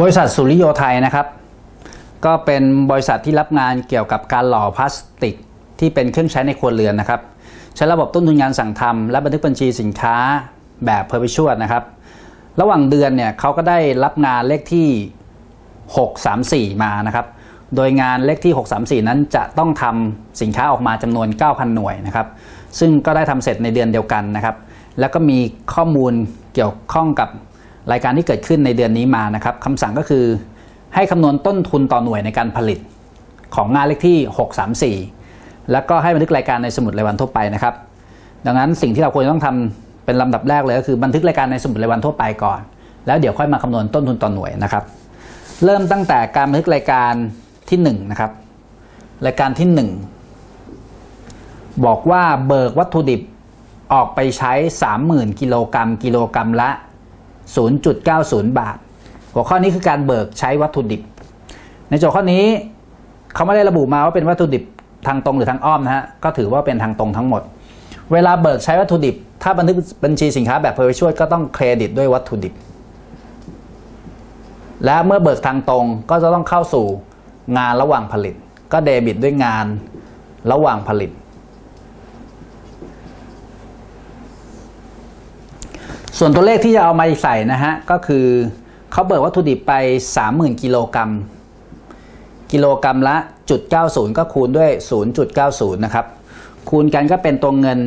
บริษัทสุริโยไทยนะครับ ก็เป็นบริษัทที่รับงานเกี่ยวกับการหล่อพลาสติก ที่เป็นเครื่องใช้ในครัวเรือนนะครับ ใช้ระบบต้นทุนงานสั่งทำและบันทึกบัญชีสินค้าแบบเพอร์ t ชวดนะครับ ระหว่างเดือนเนี่ยเขาก็ได้รับงานเลขที่ 634 มานะครับ โดยงานเลขที่ 634 นั้นจะต้องทำสินค้าออกมาจำนวน 9,000 หน่วยนะครับ ซึ่งก็ได้ทำเสร็จในเดือนเดียวกันนะครับ แล้วก็มีข้อมูลเกี่ยวข้องกับ รายการที่เกิดขึ้นในเดือนนี้มานะครับคำสั่งก็คือ ให้คำนวณต้นทุนต่อหน่วยในการผลิต ของงานเลขที่ 634 แล้วก็ให้บันทึกรายการในสมุดรายวันทั่วไปนะครับ ดังนั้นสิ่งที่เราควรจะต้องทำเป็นลำดับแรกเลยก็คือบันทึกรายการในสมุดรายวันทั่วไปก่อน แล้วเดี๋ยวค่อยมาคำนวณต้นทุนต่อหน่วยนะครับ เริ่มตั้งแต่การบันทึกรายการที่1นะครับรายการที่ 1 บอกว่าเบิกวัตถุดิบออกไปใช้ 30,000 กิโลกรัมกิโลกรัมละ 0.90 บาท หัวข้อนี้คือการเบิกใช้วัตถุดิบ ในโจทย์ข้อนี้เขาไม่ได้ระบุมาว่าเป็นวัตถุดิบทางตรงหรือทางอ้อมนะฮะ ก็ถือว่าเป็นทางตรงทั้งหมด เวลาเบิกใช้วัตถุดิบ ถ้าบันทึกบัญชีสินค้าแบบเพอร์ช่วยก็ต้องเครดิตด้วยวัตถุดิบ และเมื่อเบิกทางตรงก็จะต้องเข้าสู่งานระหว่างผลิต ก็เดบิตด้วยงานระหว่างผลิต ส่วนตัวเลขที่จะเอามาใส่นะฮะ ก็คือเขาเบิกวัตถุดิบไป 30,000 กิโลกรัม กิโลกรัมละจุด90 ก็คูณด้วย 0.90 นะครับ คูณกันก็เป็นตัวเงิน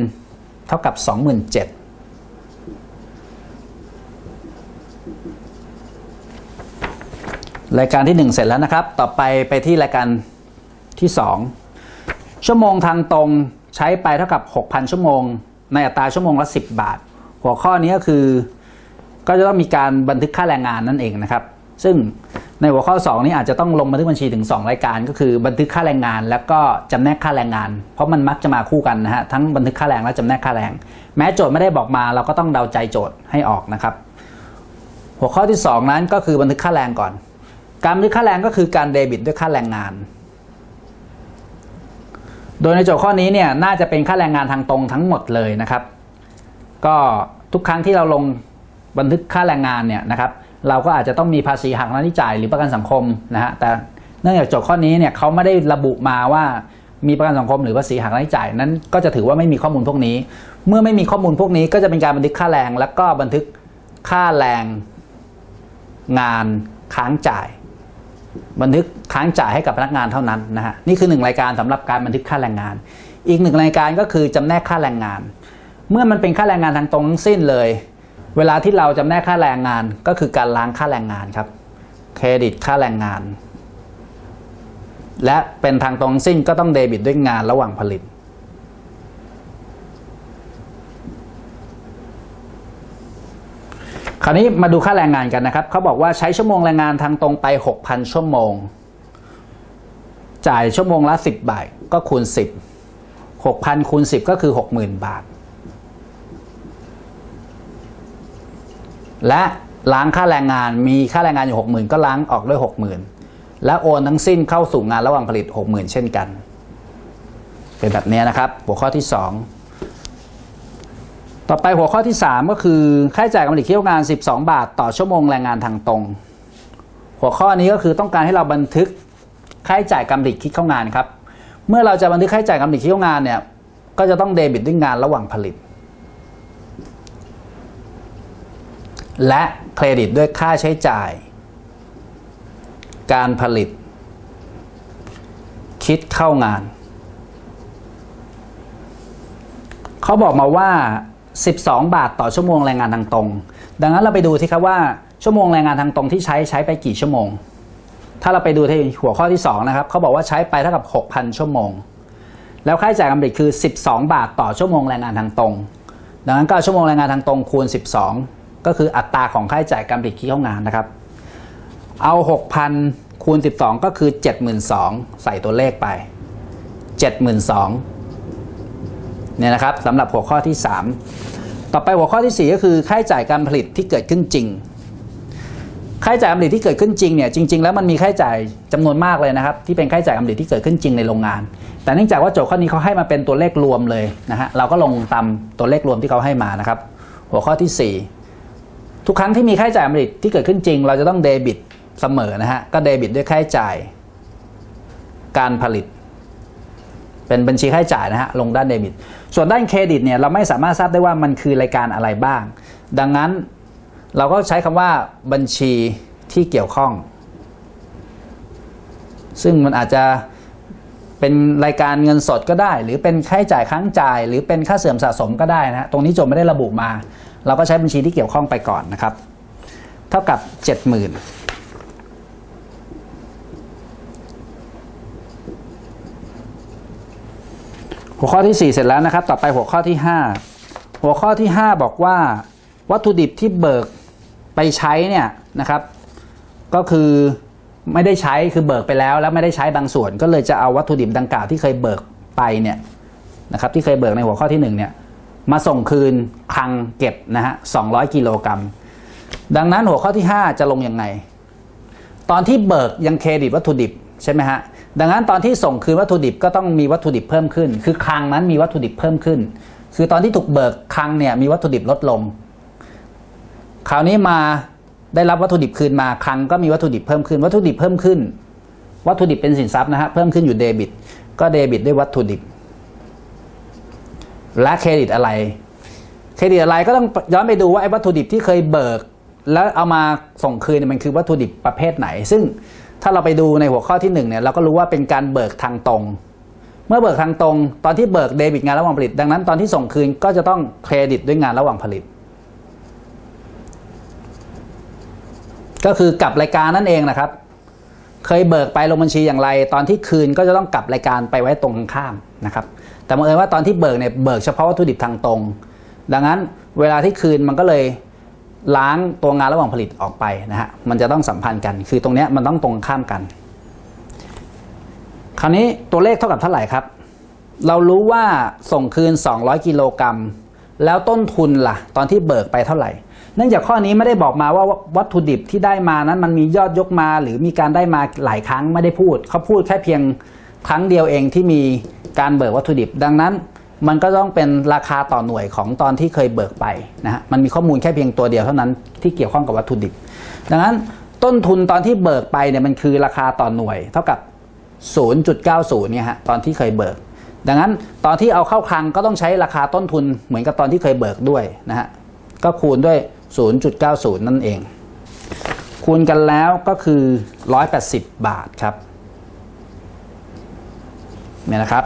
เท่ากับ 27,000รายการที่ 1 เสร็จแล้วนะครับ ต่อไปไปที่รายการที่ 2 ชั่วโมงทางตรงใช้ไปเท่ากับ 6,000 ชั่วโมง ในอัตราชั่วโมงละ 10 บาท หัวข้อนี้ก็คือ ก็จะต้องมีการบันทึกค่าแรงงานนั่นเองนะครับ ซึ่งในหัวข้อ 2 นี้อาจจะต้องลงบันทึกบัญชีถึง 2 รายการ ก็คือบันทึกค่าแรงงาน แล้วก็จำแนกค่าแรงงาน เพราะมันมักจะมาคู่กันนะฮะทั้งบันทึกค่าแรงและจำแนกค่าแรง แม้โจทย์ไม่ได้บอกมาเราก็ต้องเดาใจโจทย์ให้ออกนะครับ หัวข้อที่ 2 นั้นก็คือบันทึกค่าแรงก่อน การบันทึกค่าแรงก็คือการเดบิตด้วยค่าแรงงาน โดยในโจทย์ข้อนี้เนี่ยน่าจะเป็นค่าแรงงานทางตรงทั้งหมดเลยนะครับ ก็ทุกครั้งที่เราลงบันทึกค่าแรงงานเนี่ยนะครับเราก็อาจจะต้องมีภาษีหักหน้าที่จ่ายหรือประกันสังคมนะฮะแต่เนื่องจากโจทย์ข้อนี้เนี่ยเขาไม่ได้ระบุมาว่ามีประกันสังคมหรือภาษีหักหน้าที่จ่ายนั้น ก็จะถือว่าไม่มีข้อมูลพวกนี้ เมื่อไม่มีข้อมูลพวกนี้ก็จะเป็นการบันทึกค่าแรง แล้วก็บันทึกค่าแรงงานค้างจ่าย บันทึกค้างจ่ายให้กับพนักงานเท่านั้นนะฮะนี่คือหนึ่งรายการสำหรับการบันทึกค่าแรงงาน อีกหนึ่งรายการก็คือจำแนกค่าแรงงาน เมื่อมันเป็นค่าแรงงานทางตรงทั้งสิ้นเลย เวลาที่เราจำแนกค่าแรงงานก็คือการล้างค่าแรงงานครับ เครดิตค่าแรงงาน และเป็นทางตรงทั้งสิ้นก็ต้องเดบิตด้วยงานระหว่างผลิต คราวนี้มาดูค่าแรงงานกันนะครับ เขาบอกว่าใช้ชั่วโมงแรงงานทางตรงไป 6,000 ชั่วโมง จ่ายชั่วโมงละ 10 บาทก็คูณ 10 6,000คูณ10 ก็คือ 60,000 บาท และล้างค่าแรงงานมีค่าแรงงานอยู่ 60,000 ก็ล้างออกด้วย 60,000 และโอนทั้งสิ้นเข้าสู่งานระหว่างผลิต 60,000 เช่นกัน เป็นแบบนี้นะครับ หัวข้อที่ 2 ต่อไปหัวข้อที่ 3 ก็คือค่าใช้จ่ายการผลิตเที่ยวงาน 12 บาท ต่อชั่วโมงแรงงานทางตรง หัวข้อนี้ก็คือต้องการให้เราบันทึกค่าใช้จ่ายการผลิตคิดเข้างานครับ เมื่อเราจะบันทึกค่าใช้จ่ายการผลิตคิดเข้างานเนี่ยก็จะต้องเดบิตด้วยงานระหว่างผลิต และเครดิตด้วยค่าใช้จ่าย การผลิต คิดเข้างาน เขาบอกมาว่า 12 บาทต่อชั่วโมงแรงงานทางตรง ดังนั้นเราไปดูที่ครับว่าชั่วโมงแรงงานทางตรงที่ใช้ใช้ไปกี่ชั่วโมง ถ้าเราไปดูที่หัวข้อที่ 2 นะครับ เขาบอกว่าใช้ไปเท่ากับ 6,000 ชั่วโมง แล้วค่าใช้จ่ายกำไรคือ 12 บาทต่อชั่วโมงแรงงานทางตรง ดังนั้นก็ชั่วโมงแรงงานทางตรงคูณ 12 ก็คืออัตราของค่าใช้จ่ายการผลิตที่เข้างานนะครับ เอา 6,000 คูณ 12 ก็คือ 72,000 ใส่ตัวเลขไป 72,000เนี่ยนะครับสำหรับหัวข้อที่ 3 ต่อไปหัวข้อที่ 4 ก็คือค่าใช้จ่ายการผลิตที่เกิดขึ้นจริง ค่าใช้จ่ายการผลิตที่เกิดขึ้นจริงเนี่ยจริง ๆ แล้วมันมีค่าใช้จ่ายจำนวนมากเลยนะครับ ที่เป็นค่าใช้จ่ายการผลิตที่เกิดขึ้นจริงในโรงงาน แต่เนื่องจากว่าโจทย์ข้อนี้เขาให้มาเป็นตัวเลขรวมเลยนะฮะเราก็ลงตามตัวเลขรวมที่เขาให้มานะครับ หัวข้อที่ 4 ทุกครั้งที่มีค่าใช้จ่ายการผลิตที่เกิดขึ้นจริง เราจะต้องเดบิตเสมอนะฮะ ก็เดบิตด้วยค่าใช้จ่าย การผลิต เป็นบัญชีค่าใช้จ่ายนะฮะ ลงด้านเดบิต ส่วนด้านเครดิตเนี่ยเราไม่สามารถทราบได้ว่ามันคือรายการอะไรบ้าง ดังนั้นเราก็ใช้คำว่าบัญชีที่เกี่ยวข้อง ซึ่งมันอาจจะเป็นรายการเงินสดก็ได้ หรือเป็นค่าใช้จ่ายค้างจ่าย หรือเป็นค่าเสื่อมสะสมก็ได้นะฮะตรงนี้โจมไม่ได้ระบุมา เราก็ใช้บัญชีที่เกี่ยวข้องไปก่อนนะครับ เท่ากับ 70,000หัวข้อที่ 4 เสร็จแล้วนะครับ ต่อไปหัวข้อที่ 5 หัวข้อที่ 5 บอกว่า วัตถุดิบที่เบิกไปใช้เนี่ยนะครับ ก็คือไม่ได้ใช้คือเบิกไปแล้ว แล้วไม่ได้ใช้บางส่วน ก็เลยจะเอาวัตถุดิบดังกล่าวที่เคยเบิกไปเนี่ยนะครับ ที่เคยเบิกในหัวข้อที่1เนี่ย มาส่งคืนคลังเก็บนะฮะ200กิโลกรัม ดังนั้นหัวข้อที่ 5 จะลงยังไง ตอนที่เบิกยังเครดิตวัตถุดิบใช่ไหมฮะ ดังนั้นตอนที่ส่งคืนวัตถุดิบก็ต้องมีวัตถุดิบเพิ่มขึ้น คือคลังนั้นมีวัตถุดิบเพิ่มขึ้น คือตอนที่ถูกเบิกคลังเนี่ยมีวัตถุดิบลดลง คราวนี้มาได้รับวัตถุดิบคืนมาคลังก็มีวัตถุดิบเพิ่มขึ้น วัตถุดิบเพิ่มขึ้น วัตถุดิบเป็นสินทรัพย์นะฮะเพิ่มขึ้นอยู่เดบิต ก็เดบิตด้วยวัตถุดิบ และเครดิตอะไร เครดิตอะไรก็ต้องย้อนไปดูว่าไอ้วัตถุดิบที่เคยเบิก แล้วเอามาส่งคืนมันคือวัตถุดิบประเภทไหน ซึ่งถ้าเราไปดูในหัวข้อที่1เนี่ยเราก็รู้ว่าเป็นการเบิกทางตรง เมื่อเบิกทางตรง ตอนที่เบิกเดบิตงานระหว่างผลิต ดังนั้นตอนที่ส่งคืนก็จะต้องเครดิตด้วยงานระหว่างผลิต ก็คือกลับรายการนั่นเองนะครับ เคยเบิกไปลงบัญชีอย่างไร ตอนที่คืนก็จะต้องกลับรายการไปไว้ตรงข้ามนะครับ แต่บังเอิญว่าตอนที่เบิกเนี่ยเบิกเฉพาะวัตถุดิบทางตรง ดังนั้นเวลาที่คืนมันก็เลยล้างตัวงานระหว่างผลิตออกไปนะฮะมันจะต้องสัมพันธ์กัน คือตรงนี้มันต้องตรงข้ามกัน คราวนี้ตัวเลขเท่ากับเท่าไหร่ครับ เรารู้ว่าส่งคืน 200 กิโลกรัมแล้วต้นทุนล่ะ ตอนที่เบิกไปเท่าไหร่ เนื่องจากข้อนี้ไม่ได้บอกมาว่าวัตถุดิบที่ได้มานั้น มันมียอดยกมา หรือมีการได้มาหลายครั้งไม่ได้พูด เขาพูดแค่เพียงครั้งเดียวเองที่มี การเบิกวัตถุดิบ ดังนั้น มันก็ต้องเป็นราคาต่อหน่วยของตอนที่เคยเบิกไปนะฮะมันมีข้อมูลแค่เพียงตัวเดียวเท่านั้นที่เกี่ยวข้องกับวัตถุดิบ ดังนั้นต้นทุนตอนที่เบิกไปเนี่ยมันคือราคาต่อหน่วย เท่ากับ 0.90เนี่ยฮะตอนที่เคยเบิก ดังนั้นตอนที่เอาเข้าคลังก็ต้องใช้ราคาต้นทุนเหมือนกับตอนที่เคยเบิกด้วยนะฮะก็คูณด้วย 0.90 นั่นเอง คูณกันแล้วก็คือ 180 บาทครับ เนี่ยนะครับ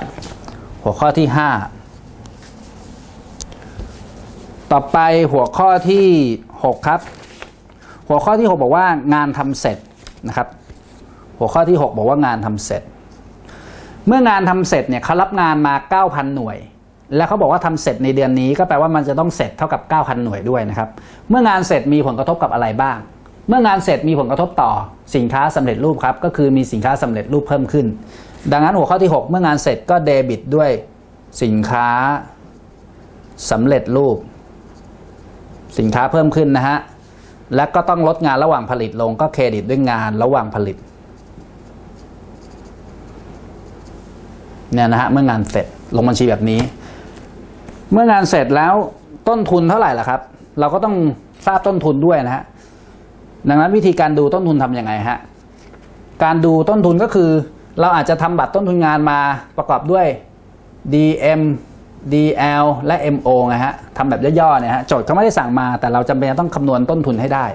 หัวข้อที่ 5 ต่อไปหัวข้อที่ 6 ครับ หัวข้อที่ 6 บอกว่างานทำเสร็จนะครับ หัวข้อที่ 6 บอกว่างานทำเสร็จ เมื่องานทำเสร็จเนี่ยเขารับงานมา 9,000 หน่วย แล้วเขาบอกว่าทำเสร็จในเดือนนี้ก็แปลว่ามันจะต้องเสร็จเท่ากับ 9,000 หน่วยด้วยนะครับ เมื่องานเสร็จมีผลกระทบกับอะไรบ้าง เมื่องานเสร็จมีผลกระทบต่อสินค้าสำเร็จรูปครับก็คือมีสินค้าสำเร็จรูปเพิ่มขึ้น ดังนั้นหัวข้อที่ 6 เมื่องานเสร็จก็เดบิตด้วยสินค้าสำเร็จรูป สินค้าเพิ่มขึ้นนะฮะและก็ต้องลดงานระหว่างผลิตลงก็เครดิตด้วยงานระหว่างผลิตเนี่ยนะฮะเมื่องานเสร็จลงบัญชีแบบนี้ เมื่องานเสร็จแล้วต้นทุนเท่าไหร่ล่ะครับ เราก็ต้องทราบต้นทุนด้วยนะฮะ ดังนั้นวิธีการดูต้นทุนทำยังไงฮะการดูต้นทุนก็คือ เราอาจจะทำบัตรต้นทุนงานมาประกอบด้วย DM DL และ MO นะฮะทำแบบย่อๆเนี่ยฮะโจทย์เขาไม่ได้สั่งมา แต่เราจำเป็นต้องคำนวณต้นทุนให้ได้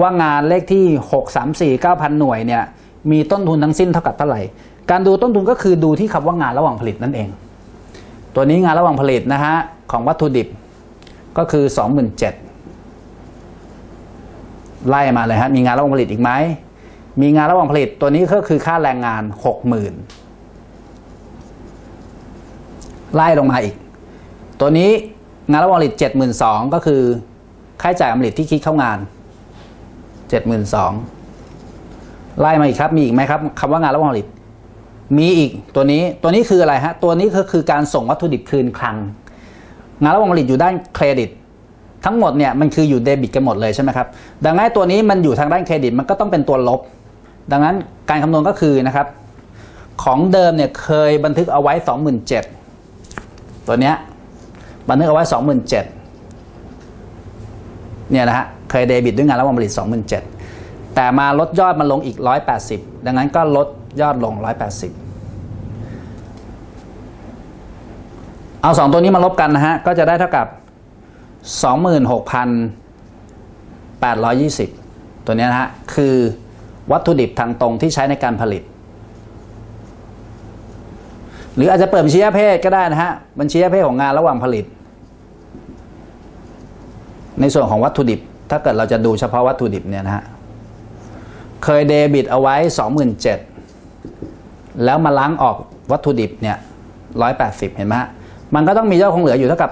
ว่างานเลขที่ 6 3 4 9 0 0 หน่วยเนี่ยมีต้นทุนทั้งสิ้นเท่ากับเท่าไหร่ การดูต้นทุนก็คือดูที่คำว่างานระหว่างผลิตนั่นเอง ตัวนี้งานระหว่างผลิตนะฮะของวัตถุดิบก็คือ 27,000 ไล่มาเลยฮะมีงานระหว่างผลิตอีกไหมมีงานระหว่างผลิตตัวนี้ก็คือค่าแรงงาน60,000ไล่ลงมาอีก ตัวนี้งานระหว่างผลิต72,000ก็คือค่าใช้จ่ายผลิตที่คิดเข้างาน72,000ไล่มาอีกครับมีอีกไหมครับคำว่างานระหว่างผลิต มีอีกตัวนี้ตัวนี้คืออะไรฮะตัวนี้ก็คือการส่งวัตถุดิบคืนคลัง งานระหว่างผลิตอยู่ด้านเครดิต ทั้งหมดเนี่ยมันคืออยู่เดบิตกันหมดเลยใช่ไหมครับดังนั้นตัวนี้มันอยู่ทางด้านเครดิตมันก็ต้องเป็นตัวลบ ดังนั้นการคำนวณก็คือนะครับของเดิมเนี่ยเคยบันทึกเอาไว้ 27,000 ตัวเนี้ยบันทึกเอาไว้ 27,000 เนี่ยนะฮะเคยเดบิตด้วยงานระหว่างผลิต 27,000 แต่มาลดยอดมาลงอีก 180 ดังนั้นก็ลดยอดลง 180 เอา 2 ตัวนี้มาลบกันนะฮะ ก็จะได้เท่ากับ 26,820 ตัวนี้นะฮะ คือวัตถุดิบทางตรงที่ใช้ในการผลิต หรืออาจจะเปิดบัญชีเพศก็ได้นะฮะ บัญชีเพศของงานระหว่างผลิต ในส่วนของวัตถุดิบ ถ้าเกิดเราจะดูเฉพาะวัตถุดิบเนี่ยนะฮะ เคยเดบิตเอาไว้ 27,000 แล้วมาล้างออกวัตถุดิบเนี่ย180 เห็นไหมฮะ มันก็ต้องมียอดคงเหลืออยู่เท่ากับ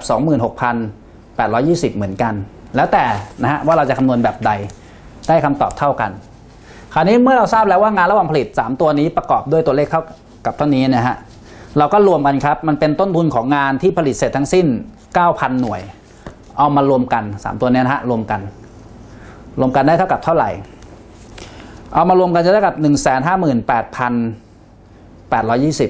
820 เหมือนกัน แล้วแต่นะฮะว่าเราจะคำนวณแบบใดได้คำตอบเท่ากัน คราวนี้เมื่อเราทราบแล้วว่างานระหว่างผลิต 3 ตัวนี้ประกอบด้วยตัวเลขเท่ากับเท่านี้นะฮะเราก็รวมกันครับมันเป็นต้นทุนของงานที่ผลิตเสร็จทั้งสิ้น 9,000 หน่วย เอามารวมกัน 3 ตัวนี้นะฮะรวมกัน รวมกันได้เท่ากับเท่าไหร่ เอามารวมกันจะได้กับ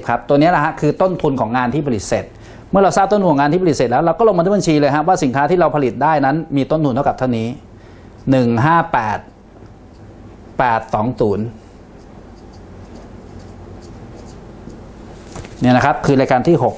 158,820 ครับ ตัวนี้แหละฮะคือต้นทุนของงานที่ผลิตเสร็จ เมื่อเราทราบต้นทุนของงานที่ผลิตเสร็จแล้วเราก็ลงมาที่บัญชีเลยครับว่าสินค้าที่เราผลิตได้นั้นมีต้นทุนเท่ากับเท่านี้หนึ่งห้าแปดแปดสองศูนย์เนี่ยนะครับคือรายการที่หก